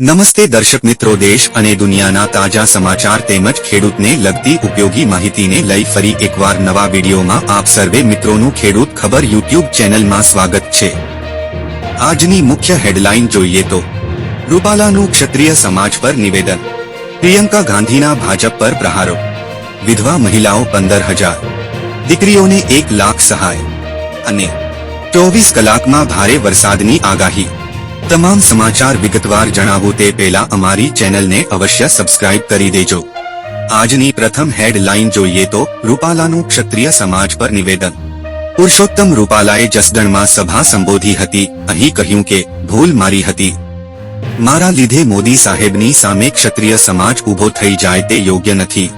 નમસ્તે દર્શક મિત્રો, દેશ અને દુનિયાના તાજા સમાચાર તેમજ ખેડૂતને લગતી ઉપયોગી માહિતીને લઈ ફરી એકવાર નવા વિડીયોમાં આપ સર્વે મિત્રોનું ખેડૂત ખબર યુટ્યુબ ચેનલમાં સ્વાગત છે. આજની મુખ્ય હેડલાઇન જોઈએ તો, રૂપાલાનું ક્ષત્રિય સમાજ પર નિવેદન, પ્રિયંકા ગાંધીના ભાજપ પર પ્રહારો, વિધવા મહિલાઓ પંદર હજાર, દીકરીઓને એક લાખ સહાય, અને ચોવીસ કલાકમાં ભારે વરસાદની આગાહી. તમામ સમાચાર વિગતવાર જણાવું તે પહેલા અમારી ચેનલને અવશ્ય સબસ્ક્રાઇબ કરી દેજો. આજની પ્રથમ હેડલાઇન જોઈએ તો રૂપાલાનું ક્ષત્રિય સમાજ પર નિવેદન. પુરુષોત્તમ રૂપાલાએ જસદણમાં સભા સંબોધી હતી. અહીં કહ્યું કે, ભૂલ મારી હતી. મારા લીધે મોદી સાહેબની સામે ક્ષત્રિય સમાજ ઊભો થઈ જાય તે યોગ્ય નથી.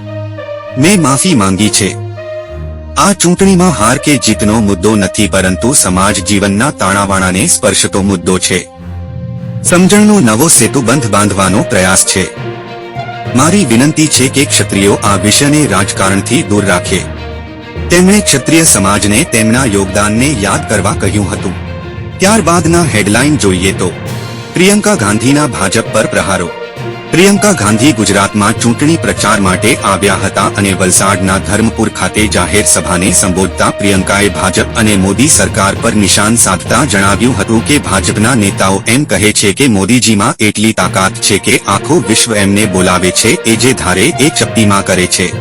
મેં માફી માંગી છે. આ ચૂંટણીમાં હાર કે જીતનો મુદ્દો નથી પરંતુ સમાજ જીવનના તાણાવાણાને સ્પર્શતો મુદ્દો છે. સમજણનો નવો સેતુબંધ બાંધવાનો પ્રયાસ છે. મારી વિનંતી છે કે ક્ષત્રિયો આ વિષયને રાજકારણથી દૂર રાખે. તેમણે ક્ષત્રિય સમાજને તેમના યોગદાનને યાદ કરવા કહ્યું હતું. ત્યારબાદના હેડલાઇન જોઈએ તો, પ્રિયંકા ગાંધીના ભાજપ પર પ્રહારો. પ્રિયંકા ગાંધી ગુજરાતમાં ચૂંટણી પ્રચાર માટે આવ્યા હતા અને વલસાડના ધર્મપુર ખાતે જાહેર સભાને સંબોધતા પ્રિયંકાએ ભાજપ અને મોદી સરકાર પર નિશાન સાધતા જણાવ્યું હતું કે ભાજપના નેતાઓ એમ કહે છે કે મોદીજીમાં એટલી તાકાત છે કે આખું વિશ્વ એમને બોલાવે છે એ જે ધારે એ ચપટીમાં કરે છે.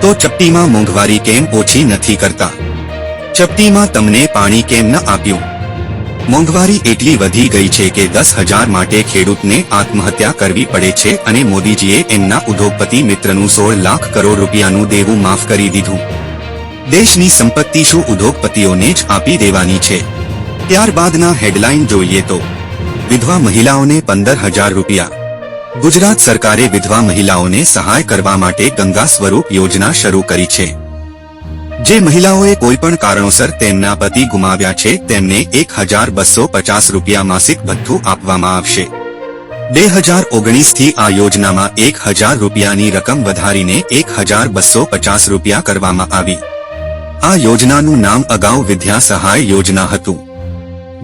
તો ચપટીમાં મોંઘવારી કેમ ઓછી નથી કરતા? ચપટીમાં તમને પાણી કેમ ન આપ્યું? મોંઘવારી એટલી વધી ગઈ છે કે દસ હજાર માટે ખેડૂતને આત્મહત્યા કરવી પડે છે અને મોદીજીએ એમના ઉદ્યોગપતિ મિત્રનું સોળ લાખ કરોડ રૂપિયાનું દેવું માફ કરી દીધું. દેશની સંપત્તિ શું ઉદ્યોગપતિઓને જ આપી દેવાની છે? ત્યારબાદના હેડલાઇન જોઈએ તો, વિધવા મહિલાઓને પંદર હજાર રૂપિયા. ગુજરાત સરકારે વિધવા મહિલાઓને સહાય કરવા માટે ગંગા સ્વરૂપ યોજના શરૂ કરી છે. જે મહિલાઓએ કોઈ પણ કારણોસર તેમના પતિ ગુમાવ્યા છે, તેમને એક હજાર બસો પચાસ રૂપિયા માસિક ભથ્થું આપવામાં આવશે. બે હજાર ઓગણીસથી આ યોજનામાં એક હજાર રૂપિયાની રકમ વધારીને એક હજાર બસો પચાસ રૂપિયા કરવામાં આવી. આ યોજનાનું નામ અગાઉ વિદ્યા સહાય યોજના હતું.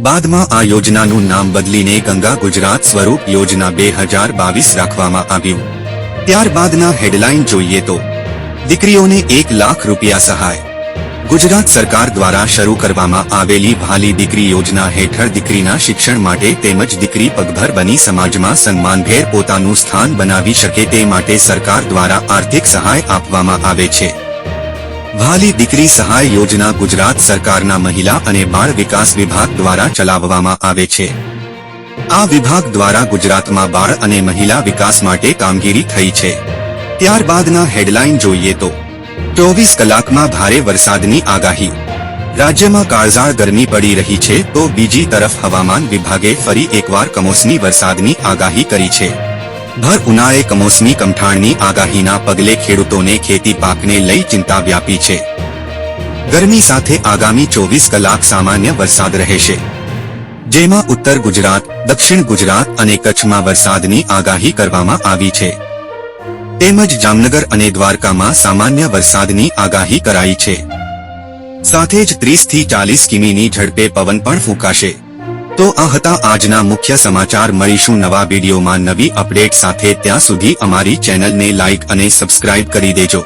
બાદમાં આ યોજનાનું નામ બદલીને ગંગા ગુજરાત સ્વરૂપ યોજના બે હજાર બાવીસ રાખવામાં આવ્યું. ત્યારબાદના હેડલાઇન જોઈએ તો, દીકરીઓને એક લાખ રૂપિયા સહાય ગુજરાત સરકાર દ્વારા શરૂ કરવામાં આવેલી ભાલી દીકરી યોજના હેઠળ દીકરીના શિક્ષણ માટે તેમજ દીકરી પગભર બની સમાજમાં સન્માનભેર પોતાનું સ્થાન બનાવી શકે તે માટે સરકાર દ્વારા આર્થિક સહાય આપવામાં આવે છે. ભાલી દીકરી સહાય યોજના ગુજરાત સરકારના મહિલા અને બાળ વિકાસ વિભાગ દ્વારા ચલાવવામાં આવે છે. આ વિભાગ દ્વારા ગુજરાતમાં બાળ અને મહિલા વિકાસ માટે કામગીરી થઈ છે. ત્યારબાદના હેડલાઇન જોઈએ તો ચોવીસ કલાકમાં ભારે વરસાદની આગાહી. રાજ્યમાં કાળઝાળ ગરમી પડી રહી છે તો બીજી તરફ હવામાન વિભાગે ફરી એકવાર કમોસમી વરસાદની આગાહી કરી છે. ભર ઉનાળે કમોસમી કમઠાણની આગાહીના પગલે ખેડૂતોને ખેતી પાકને લઈ ચિંતા વ્યાપી છે. ગરમી સાથે આગામી ચોવીસ કલાક સામાન્ય વરસાદ રહેશે. જેમાં ઉત્તર ગુજરાત, દક્ષિણ ગુજરાત અને કચ્છમાં વરસાદની આગાહી કરવામાં આવી છે. તેમજ જામનગર અને દ્વારકામાં સામાન્ય વરસાદની આગાહી કરાઈ છે. સાથે જ ત્રીસથી ચાલીસ કિમીની ઝડપે પવન પણ ફૂંકાશે. તો આ હતા આજના મુખ્ય સમાચાર. મળીશું નવા વિડીયોમાં નવી અપડેટ સાથે ત્યાં સુધી અમારી ચેનલને લાઇક અને સબસ્ક્રાઇબ કરી દેજો.